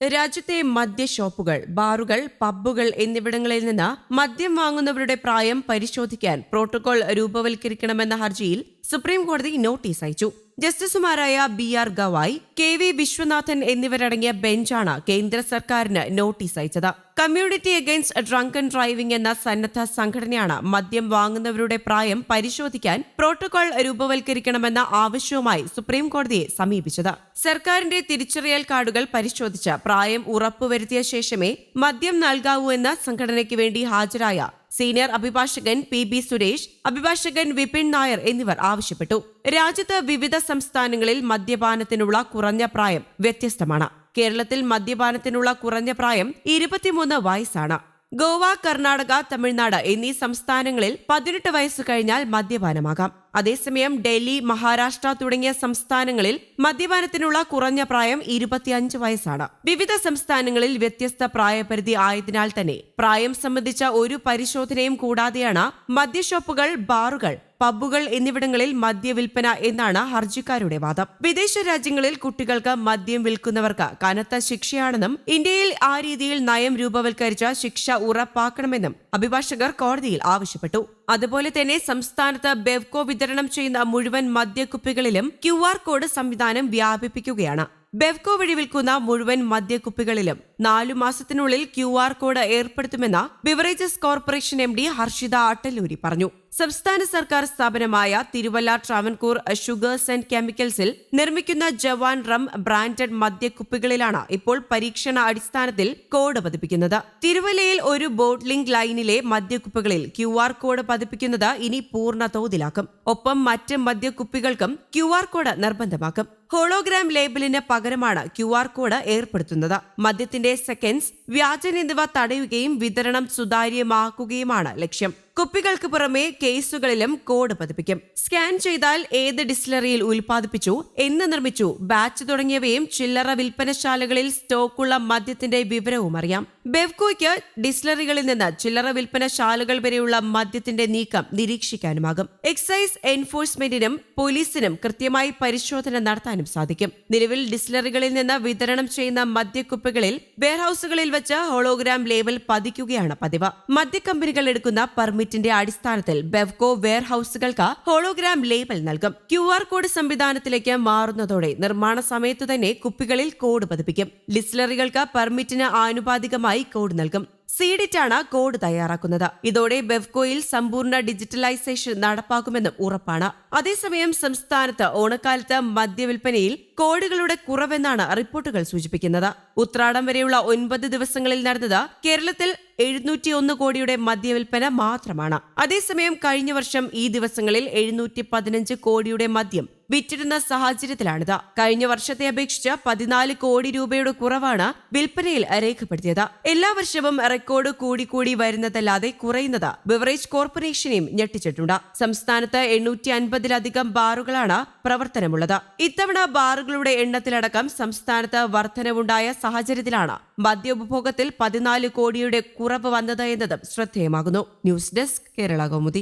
രാജ്യത്തെ മദ്യഷോപ്പുകൾ ബാറുകൾ പബ്ബുകൾ എന്നിവിടങ്ങളിൽ നിന്ന് മദ്യം വാങ്ങുന്നവരുടെ പ്രായം പരിശോധിക്കാൻ പ്രോട്ടോകോൾ രൂപവൽക്കരിക്കണമെന്ന ഹർജിയിൽ സുപ്രീം കോടതി നോട്ടീസ് അയച്ചു. ജസ്റ്റിസുമാരായ B R Gavai K V Viswanathan എന്നിവരടങ്ങിയ ബെഞ്ചാണ് കേന്ദ്ര സർക്കാരിന് നോട്ടീസ് അയച്ചത്. Community against drunk and driving എന്ന സന്നദ്ധ സംഘടനയാണ് മദ്യം വാങ്ങുന്നവരുടെ പ്രായം പരിശോധിക്കാൻ പ്രോട്ടോകോൾ രൂപവൽക്കരിക്കണമെന്ന ആവശ്യവുമായി സുപ്രീം കോടതിയെ സമീപിച്ചത്. സർക്കാരിന്റെ തിരിച്ചറിയൽ കാർഡുകൾ പരിശോധിച്ച് പ്രായം ഉറപ്പുവരുത്തിയ ശേഷമേ മദ്യം നൽകാവൂ എന്ന സംഘടനയ്ക്ക് വേണ്ടി ഹാജരായ സീനിയർ അഭിഭാഷകൻ പി ബി സുരേഷ് അഭിഭാഷകൻ വിപിൻ നായർ എന്നിവർ ആവശ്യപ്പെട്ടു. രാജ്യത്ത് വിവിധ സംസ്ഥാനങ്ങളിൽ മദ്യപാനത്തിനുള്ള കുറഞ്ഞ പ്രായം വ്യത്യസ്തമാണ്. കേരളത്തിൽ മദ്യപാനത്തിനുള്ള കുറഞ്ഞ പ്രായം ഇരുപത്തിമൂന്ന് വയസ്സാണ്. ഗോവ കർണാടക തമിഴ്നാട് എന്നീ സംസ്ഥാനങ്ങളിൽ പതിനെട്ട് വയസ്സ് കഴിഞ്ഞാൽ മദ്യപാനമാകാം. അതേസമയം ഡൽഹി മഹാരാഷ്ട്ര തുടങ്ങിയ സംസ്ഥാനങ്ങളിൽ മദ്യപാനത്തിനുള്ള കുറഞ്ഞ പ്രായം ഇരുപത്തിയഞ്ച് വയസ്സാണ്. വിവിധ സംസ്ഥാനങ്ങളിൽ വ്യത്യസ്ത പ്രായപരിധി ആയതിനാൽ തന്നെ പ്രായം സംബന്ധിച്ച ഒരു പരിശോധനയും കൂടാതെയാണ് മദ്യഷോപ്പുകൾ ബാറുകൾ പബ്ബുകൾ എന്നിവിടങ്ങളിൽ മദ്യവിൽപ്പന എന്നാണ് ഹർജിക്കാരുടെ വാദം. വിദേശ രാജ്യങ്ങളിൽ കുട്ടികൾക്ക് മദ്യം വിൽക്കുന്നവർക്ക് കനത്ത ശിക്ഷയാണെന്നും ഇന്ത്യയിൽ ആ രീതിയിൽ നയം രൂപവൽക്കരിച്ച ശിക്ഷ ഉറപ്പാക്കണമെന്നും അഭിഭാഷകർ കോടതിയിൽ ആവശ്യപ്പെട്ടു. അതുപോലെ തന്നെ സംസ്ഥാനത്ത് ബെവ്കോ വിതരണം ചെയ്യുന്ന മുഴുവൻ മദ്യക്കുപ്പികളിലും ക്യു ആർ കോഡ് സംവിധാനം വ്യാപിപ്പിക്കുകയാണ്. ബെവ്കോ വഴി വിൽക്കുന്ന മുഴുവൻ മദ്യക്കുപ്പികളിലും നാലു മാസത്തിനുള്ളിൽ ക്യു ആർ കോഡ് ഏർപ്പെടുത്തുമെന്ന് beverages corporation M D Harshitha Attalluri പറഞ്ഞു. സംസ്ഥാന സർക്കാർ സ്ഥാപനമായ തിരുവല്ല ട്രാവൻകൂർ ഷുഗേഴ്സ് ആൻഡ് കെമിക്കൽസിൽ നിർമ്മിക്കുന്ന ജവാൻ റം ബ്രാൻഡഡ് മദ്യക്കുപ്പികളിലാണ് ഇപ്പോൾ പരീക്ഷണ അടിസ്ഥാനത്തിൽ കോഡ് പതിപ്പിക്കുന്നത്. തിരുവല്ലയിൽ ഒരു ബോട്ട്ലിംഗ് ലൈനിലെ മദ്യക്കുപ്പികളിൽ ക്യു ആർ കോഡ് പതിപ്പിക്കുന്നത് ഇനി പൂർണ തോതിലാക്കും. ഒപ്പം മറ്റ് മദ്യക്കുപ്പികൾക്കും ക്യു ആർ കോഡ് നിർബന്ധമാക്കും. ഹോളോഗ്രാം ലേബലിന് പകരമാണ് ക്യു ആർ കോഡ് ഏർപ്പെടുത്തുന്നത്. മദ്യത്തിന്റെ സെക്കൻഡ്സ് വ്യാജൻ എന്നിവ തടയുകയും വിതരണം സുതാര്യമാക്കുകയുമാണ് ലക്ഷ്യം. കുപ്പികൾക്ക് പുറമെ കേസുകളിലും കോഡ് പതിപ്പിക്കും. സ്കാൻ ചെയ്താൽ ഏത് ഡിസ്റ്റിലറിയിൽ ഉൽപ്പാദിപ്പിച്ചു എന്ന് നിർമ്മിച്ചു ബാച്ച് തുടങ്ങിയവയും ചില്ലറ വിൽപ്പനശാലകളിൽ സ്റ്റോക്കുള്ള മദ്യത്തിന്റെ വിവരവും അറിയാം. ബെവ്കോയ്ക്ക് ഡിസ്ലറികളിൽ നിന്ന് ചില്ലറ വിൽപ്പനശാലകൾ വരെയുള്ള മദ്യത്തിന്റെ നീക്കം നിരീക്ഷിക്കാനുമാകും. എക്സൈസ് എൻഫോഴ്സ്മെന്റിനും പോലീസിനും കൃത്യമായി പരിശോധന നടത്താനും സാധിക്കും. നിലവിൽ ഡിസ്ലറികളിൽ നിന്ന് വിതരണം ചെയ്യുന്ന മദ്യക്കുപ്പികളിൽ വെയർഹൌസുകളിൽ വെച്ച് ഹോളോഗ്രാം ലേബൽ പതിക്കുകയാണ് പതിവ്. മദ്യക്കമ്പനികൾ എടുക്കുന്ന പെർമിറ്റിന്റെ അടിസ്ഥാനത്തിൽ ബെവ്കോ വെയർഹൌസുകൾക്ക് ഹോളോഗ്രാം ലേബൽ നൽകും. ക്യു ആർ കോഡ് സംവിധാനത്തിലേക്ക് മാറുന്നതോടെ നിർമ്മാണ സമയത്തു തന്നെ കുപ്പികളിൽ കോഡ് പതിപ്പിക്കും. ഡിസ്ലറികൾക്ക് പെർമിറ്റിന് ആനുപാതികമായി കോഡ് നൽകും. സീഡിറ്റാണ് കോഡ് തയ്യാറാക്കുന്നത്. ഇതോടെ ബെവ്കോയിൽ സമ്പൂർണ ഡിജിറ്റലൈസേഷൻ നടപ്പാക്കുമെന്നും ഉറപ്പാണ്. അതേസമയം സംസ്ഥാനത്ത് ഓണക്കാലത്ത് മദ്യവിൽപ്പനയിൽ കോടികളുടെ കുറവെന്നാണ് റിപ്പോർട്ടുകൾ സൂചിപ്പിക്കുന്നത്. ഉത്രാടം വരെയുള്ള ഒൻപത് ദിവസങ്ങളിൽ നടന്നത് കേരളത്തിൽ എഴുന്നൂറ്റി ഒന്ന് കോടിയുടെ മദ്യവിൽപ്പന മാത്രമാണ്. അതേസമയം കഴിഞ്ഞ വർഷം ഈ ദിവസങ്ങളിൽ എഴുന്നൂറ്റി പതിനഞ്ച് കോടിയുടെ മദ്യം വിറ്റിരുന്ന സാഹചര്യത്തിലാണിത്. കഴിഞ്ഞ വർഷത്തെ അപേക്ഷിച്ച് പതിനാല് കോടി രൂപയുടെ കുറവാണ് വിൽപ്പനയിൽ രേഖപ്പെടുത്തിയത്. എല്ലാ വർഷവും റെക്കോർഡ് കൂടിക്കൂടി വരുന്നതല്ലാതെ കുറയുന്നത് ബിവറേജ് കോർപ്പറേഷനെയും ഞെട്ടിച്ചിട്ടുണ്ട്. സംസ്ഥാനത്ത് എണ്ണൂറ്റി അൻപതിലധികം ബാറുകളാണ് പ്രവർത്തനമുള്ളത്. ഇത്തവണ ബാറുകളുടെ എണ്ണത്തിലടക്കം സംസ്ഥാനത്ത് വർധനവുണ്ടായ സാഹചര്യത്തിലാണ് മദ്യ ഉപഭോഗത്തിൽ പതിനാല് കോടിയുടെ കുറവ് വന്നത് എന്നതും ശ്രദ്ധേയമാകുന്നു. News desk Kerala Kaumudi.